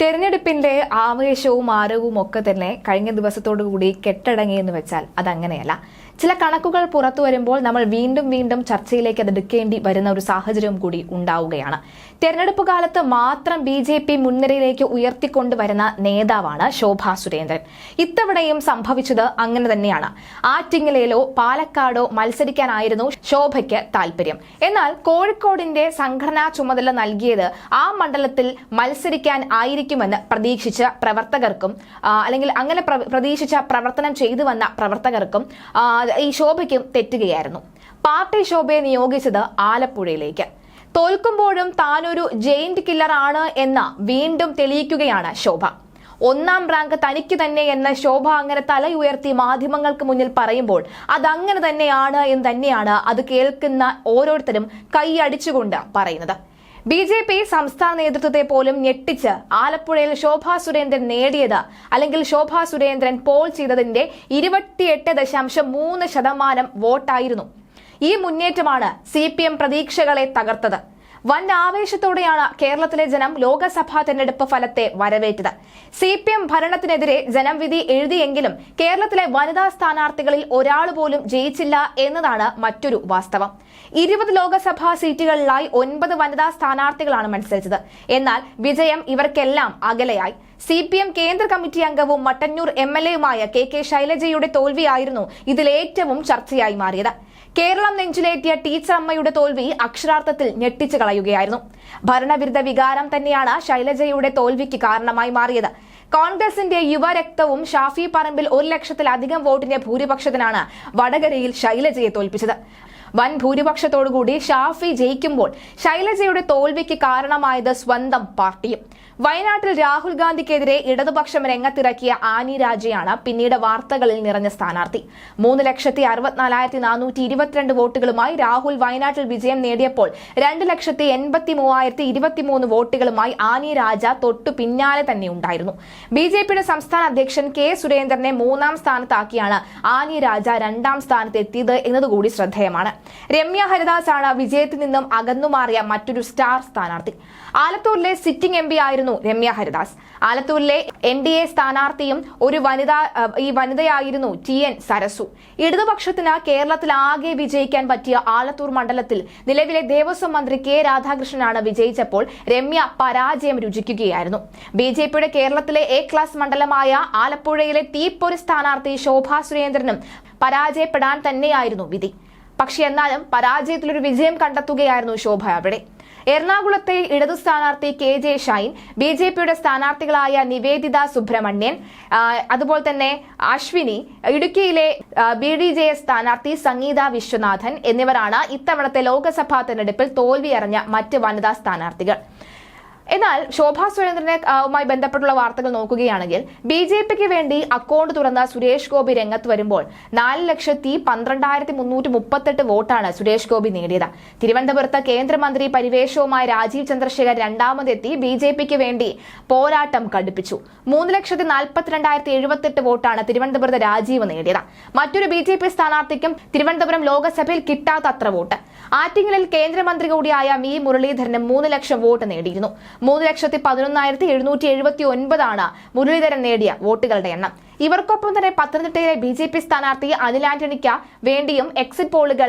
തെരഞ്ഞെടുപ്പിന്റെ ആവേശവും ആരവവും ഒക്കെ തന്നെ കഴിഞ്ഞ ദിവസത്തോടു കൂടി കെട്ടടങ്ങിയെന്ന് വെച്ചാൽ അതങ്ങനെയല്ല. ചില കണക്കുകൾ പുറത്തു വരുമ്പോൾ നമ്മൾ വീണ്ടും വീണ്ടും ചർച്ചയിലേക്ക് അത് എടുക്കേണ്ടി വരുന്ന ഒരു സാഹചര്യം കൂടി ഉണ്ടാവുകയാണ്. തെരഞ്ഞെടുപ്പ് കാലത്ത് മാത്രം ബി ജെ പി മുൻനിരയിലേക്ക് ഉയർത്തിക്കൊണ്ടുവരുന്ന നേതാവാണ് ശോഭാ സുരേന്ദ്രൻ. ഇത്തവണയും സംഭവിച്ചത് അങ്ങനെ തന്നെയാണ്. ആറ്റിങ്ങലയിലോ പാലക്കാടോ മത്സരിക്കാനായിരുന്നു ശോഭയ്ക്ക് താല്പര്യം എന്നാൽ കോഴിക്കോടിന്റെ സംഘടനാ ചുമതല നൽകിയത് ആ മണ്ഡലത്തിൽ മത്സരിക്കാൻ ആയിരിക്കുമെന്ന് പ്രതീക്ഷിച്ച പ്രവർത്തകർക്കും അല്ലെങ്കിൽ അങ്ങനെ പ്ര- പ്രതീക്ഷിച്ച പ്രവർത്തനം ചെയ്തു വന്ന പ്രവർത്തകർക്കും ഈ ശോഭയ്ക്കും തെറ്റുകയായിരുന്നു. പാർട്ടി ശോഭയെ നിയോഗിച്ചത് ആലപ്പുഴയിലേക്ക്. തോൽക്കുമ്പോഴും താനൊരു ജെയിന്റ് കില്ലർ ആണ് എന്ന് വീണ്ടും തെളിയിക്കുകയാണ് ശോഭ. ഒന്നാം റാങ്ക് തനിക്ക് തന്നെ എന്ന ശോഭ അങ്ങനെ തലയുയർത്തി മാധ്യമങ്ങൾക്ക് മുന്നിൽ പറയുമ്പോൾ അതങ്ങനെ തന്നെയാണ് എന്ന് തന്നെയാണ് അത് കേൾക്കുന്ന ഓരോരുത്തരും കൈയടിച്ചുകൊണ്ട് പറയുന്നത്. ബി ജെ പി സംസ്ഥാന നേതൃത്വത്തെ പോലും ഞെട്ടിച്ച് ആലപ്പുഴയിൽ ശോഭാ സുരേന്ദ്രൻ നേടിയത് അല്ലെങ്കിൽ ശോഭാ സുരേന്ദ്രൻ പോൾ ചെയ്തതിന്റെ ഇരുപത്തിയെട്ട് ദശാംശം മൂന്ന് ശതമാനം വോട്ടായിരുന്നു. ഈ മുന്നേറ്റമാണ് സി പി എം പ്രതീക്ഷകളെ തകർത്തത്. വൻ ആവേശത്തോടെയാണ് കേരളത്തിലെ ജനം ലോക്സഭാ തെരഞ്ഞെടുപ്പ് ഫലത്തെ വരവേറ്റത്. സി പി എം ഭരണത്തിനെതിരെ ജനം വിധി എഴുതിയെങ്കിലും കേരളത്തിലെ വനിതാ സ്ഥാനാർത്ഥികളിൽ ഒരാൾ പോലും ജയിച്ചില്ല എന്നതാണ് മറ്റൊരു വാസ്തവം. ഇരുപത് ലോക്സഭാ സീറ്റുകളിലായി ഒൻപത് വനിതാ സ്ഥാനാർത്ഥികളാണ് മത്സരിച്ചത്. എന്നാൽ വിജയം ഇവർക്കെല്ലാം അകലെയായി. സി പി എം കേന്ദ്ര കമ്മിറ്റി അംഗവും മട്ടന്നൂർ എം എൽ എയുമായ കെ കെ ശൈലജയുടെ തോൽവിയായിരുന്നു ഇതിലേറ്റവും ചർച്ചയായി മാറിയത്. കേരളം നെഞ്ചിലേറ്റിയ ടീച്ചർ അമ്മയുടെ തോൽവി അക്ഷരാർത്ഥത്തിൽ ഞെട്ടിച്ചു കളയുകയായിരുന്നു. ഭരണവിരുദ്ധ വികാരം തന്നെയാണ് ശൈലജയുടെ തോൽവിക്ക് കാരണമായി മാറിയത്. കോൺഗ്രസിന്റെ യുവരക്തവും ഷാഫി പറമ്പിൽ ഒരു ലക്ഷത്തിലധികം വോട്ടിന്റെ ഭൂരിപക്ഷത്തിനാണ് വടകരയിൽ ശൈലജയെ തോൽപ്പിച്ചത്. വൻ ഭൂരിപക്ഷത്തോടുകൂടി ഷാഫി ജയിക്കുമ്പോൾ ശൈലജയുടെ തോൽവിക്ക് കാരണമായത് സ്വന്തം പാർട്ടിയും. വയനാട്ടിൽ രാഹുൽ ഗാന്ധിക്കെതിരെ ഇടതുപക്ഷം രംഗത്തിറക്കിയ ആനി രാജയാണ് പിന്നീട് വാർത്തകളിൽ നിറഞ്ഞ സ്ഥാനാർത്ഥി. മൂന്ന് ലക്ഷത്തി അറുപത്തിനാലായിരത്തി നാനൂറ്റി ഇരുപത്തിരണ്ട് വോട്ടുകളുമായി രാഹുൽ വയനാട്ടിൽ വിജയം നേടിയപ്പോൾ രണ്ട് ലക്ഷത്തി എൺപത്തി മൂവായിരത്തി ഇരുപത്തിമൂന്ന് വോട്ടുകളുമായി ആനി രാജ തൊട്ടു പിന്നാലെ തന്നെ ഉണ്ടായിരുന്നു. ബി ജെ പിയുടെ സംസ്ഥാന അധ്യക്ഷൻ കെ സുരേന്ദ്രനെ മൂന്നാം സ്ഥാനത്താക്കിയാണ് ആനി രാജ രണ്ടാം സ്ഥാനത്തെത്തിയത് എന്നതുകൂടി ശ്രദ്ധേയമാണ്. രമ്യ ഹരിദാസ് ആണ് വിജയത്തിൽ നിന്നും അകന്നുമാറിയ മറ്റൊരു സ്റ്റാർ സ്ഥാനാർത്ഥി. ആലത്തൂരിലെ സിറ്റിംഗ് എം ആയിരുന്നു രമ്യ ഹരിദാസ്. ആലത്തൂരിലെ എൻ ഡി എ സ്ഥാനാർത്ഥിയും ഒരു വനിത ഈ വനിതയായിരുന്നു ടി എൻ സരസു. ഇടതുപക്ഷത്തിന് കേരളത്തിൽ ആകെ വിജയിക്കാൻ പറ്റിയ ആലത്തൂർ മണ്ഡലത്തിൽ നിലവിലെ ദേവസ്വം മന്ത്രി കെ രാധാകൃഷ്ണനാണ് വിജയിച്ചപ്പോൾ രമ്യ പരാജയം രുചിക്കുകയായിരുന്നു. ബി ജെ പിയുടെ കേരളത്തിലെ എ ക്ലാസ് മണ്ഡലമായ ആലപ്പുഴയിലെ തീപ്പൊരി സ്ഥാനാർത്ഥി ശോഭാ സുരേന്ദ്രനും പരാജയപ്പെടാൻ തന്നെയായിരുന്നു വിധി. പക്ഷെ എന്നാലും പരാജയത്തിലൊരു വിജയം കണ്ടെത്തുകയായിരുന്നു ശോഭ അവിടെ. എറണാകുളത്തെ ഇടതു സ്ഥാനാർത്ഥി K J Shine B J പിയുടെ സ്ഥാനാർത്ഥികളായ നിവേദിത സുബ്രഹ്മണ്യൻ അതുപോലെ തന്നെ അശ്വിനി ഇടുക്കിയിലെ ബി ഡി ജെ എസ് സ്ഥാനാർത്ഥി സംഗീത വിശ്വനാഥൻ എന്നിവരാണ് ഇത്തവണത്തെ ലോക്സഭാ തെരഞ്ഞെടുപ്പിൽ തോൽവിയറിഞ്ഞ മറ്റ് വനിതാ സ്ഥാനാർത്ഥികൾ. എന്നാൽ ശോഭാ സുരേന്ദ്രനെ ആ, ബന്ധപ്പെട്ടുള്ള വാർത്തകൾ നോക്കുകയാണെങ്കിൽ ബി ജെ പിക്ക് വേണ്ടി അക്കൗണ്ട് തുറന്ന സുരേഷ് ഗോപി രംഗത്ത് വരുമ്പോൾ നാല് ലക്ഷത്തി പന്ത്രണ്ടായിരത്തി മുന്നൂറ്റി മുപ്പത്തെട്ട് വോട്ടാണ് സുരേഷ് ഗോപി നേടിയത്. തിരുവനന്തപുരത്ത് കേന്ദ്രമന്ത്രി പരിവേഷവുമായ രാജീവ് ചന്ദ്രശേഖർ രണ്ടാമതെത്തി ബി ജെ പിക്ക് വേണ്ടി പോരാട്ടം കടുപ്പിച്ചു. മൂന്ന് ലക്ഷത്തി നാൽപ്പത്തിരണ്ടായിരത്തി എഴുപത്തെട്ട് വോട്ടാണ് തിരുവനന്തപുരത്ത് രാജീവ് നേടിയത്. മറ്റൊരു ബി ജെ പി സ്ഥാനാർത്ഥിക്കും തിരുവനന്തപുരം ലോക്സഭയിൽ കിട്ടാത്തത്ര വോട്ട്. ആറ്റിങ്ങലിൽ കേന്ദ്രമന്ത്രി കൂടിയായ വി മുരളീധരനും മൂന്ന് ലക്ഷം വോട്ട് നേടിയിരുന്നു. മൂന്ന് ലക്ഷത്തി പതിനൊന്നായിരത്തി എഴുന്നൂറ്റി എഴുപത്തി ഒൻപതാണ് മുരളീധരൻ നേടിയ വോട്ടുകളുടെ എണ്ണം. ഇവർക്കൊപ്പം തന്നെ പത്തനംതിട്ടയിലെ ബി ജെ പി സ്ഥാനാർത്ഥി അനിൽ ആന്റണിക്ക് വേണ്ടിയും എക്സിറ്റ് പോളുകൾ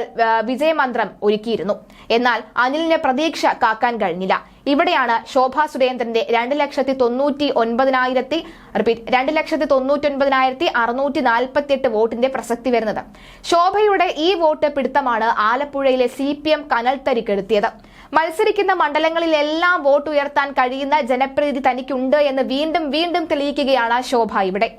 വിജയമന്ത്രം ഒരുക്കിയിരുന്നു. എന്നാൽ അനിലിന് പ്രതീക്ഷ കാക്കാൻ കഴിഞ്ഞില്ല. ഇവിടെയാണ് ശോഭാ സുരേന്ദ്രന്റെ രണ്ട് ലക്ഷത്തി തൊണ്ണൂറ്റി ഒൻപതിനായിരത്തി റിപ്പീറ്റ് രണ്ട് ലക്ഷത്തി തൊണ്ണൂറ്റി ഒൻപതിനായിരത്തി അറുന്നൂറ്റി നാൽപ്പത്തി എട്ട് വോട്ടിന്റെ പ്രസക്തി വരുന്നത്. ശോഭയുടെ ഈ വോട്ട് പിടുത്തമാണ് ആലപ്പുഴയിലെ സി പി എം കനൽത്തരിക്കെടുത്തിയത്. മത്സരിക്കുന്ന മണ്ഡലങ്ങളിലെല്ലാം വോട്ട് ഉയർത്താൻ കഴിയുന്ന ജനപ്രീതി തനിക്കുണ്ട് എന്ന് വീണ്ടും വീണ്ടും തെളിയിക്കുകയാണ് ശോഭ ഇവിടെ.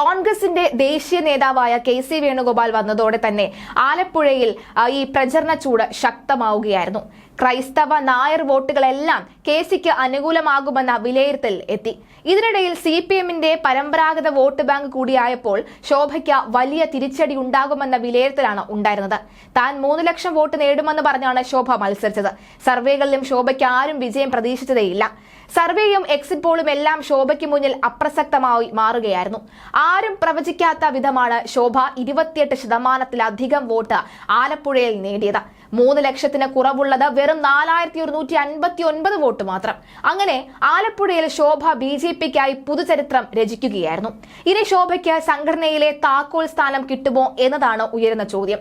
കോൺഗ്രസിന്റെ ദേശീയ നേതാവായ കെ സി വേണുഗോപാൽ വന്നതോടെ തന്നെ ആലപ്പുഴയിൽ ഈ പ്രചരണ ചൂട് ശക്തമാവുകയായിരുന്നു. ക്രൈസ്തവ നായർ വോട്ടുകളെല്ലാം കെ സിക്ക് അനുകൂലമാകുമെന്ന വിലയിരുത്തൽ എത്തി. ഇതിനിടയിൽ സി പി എമ്മിന്റെ പരമ്പരാഗത വോട്ട് ബാങ്ക് കൂടിയായപ്പോൾ ശോഭയ്ക്ക് വലിയ തിരിച്ചടി ഉണ്ടാകുമെന്ന വിലയിരുത്തലാണ് ഉണ്ടായിരുന്നത്. താൻ മൂന്ന് ലക്ഷം വോട്ട് നേടുമെന്ന് പറഞ്ഞാണ് ശോഭ മത്സരിച്ചത്. സർവേകളിലും ശോഭയ്ക്ക് ആരും വിജയം പ്രതീക്ഷിച്ചതേയില്ല. സർവേയും എക്സിറ്റ് പോളും എല്ലാം ശോഭയ്ക്ക് മുന്നിൽ അപ്രസക്തമായി മാറുകയായിരുന്നു. ആരും പ്രവചിക്കാത്ത വിധമാണ് ശോഭ ഇരുപത്തിയെട്ട് ശതമാനത്തിലധികം വോട്ട് ആലപ്പുഴയിൽ നേടിയത്. മൂന്ന് ലക്ഷത്തിന് കുറവുള്ളത് വെറും നാലായിരത്തി ഒരുന്നൂറ്റി അൻപത്തി ഒൻപത് വോട്ട് മാത്രം. അങ്ങനെ ആലപ്പുഴയിൽ ശോഭ ബി ജെ പിക്കായി പുതുചരിത്രം രചിക്കുകയായിരുന്നു. ഇനി ശോഭയ്ക്ക് സംഘടനയിലെ താക്കോൽ സ്ഥാനം കിട്ടുമോ എന്നതാണ് ഉയരുന്ന ചോദ്യം.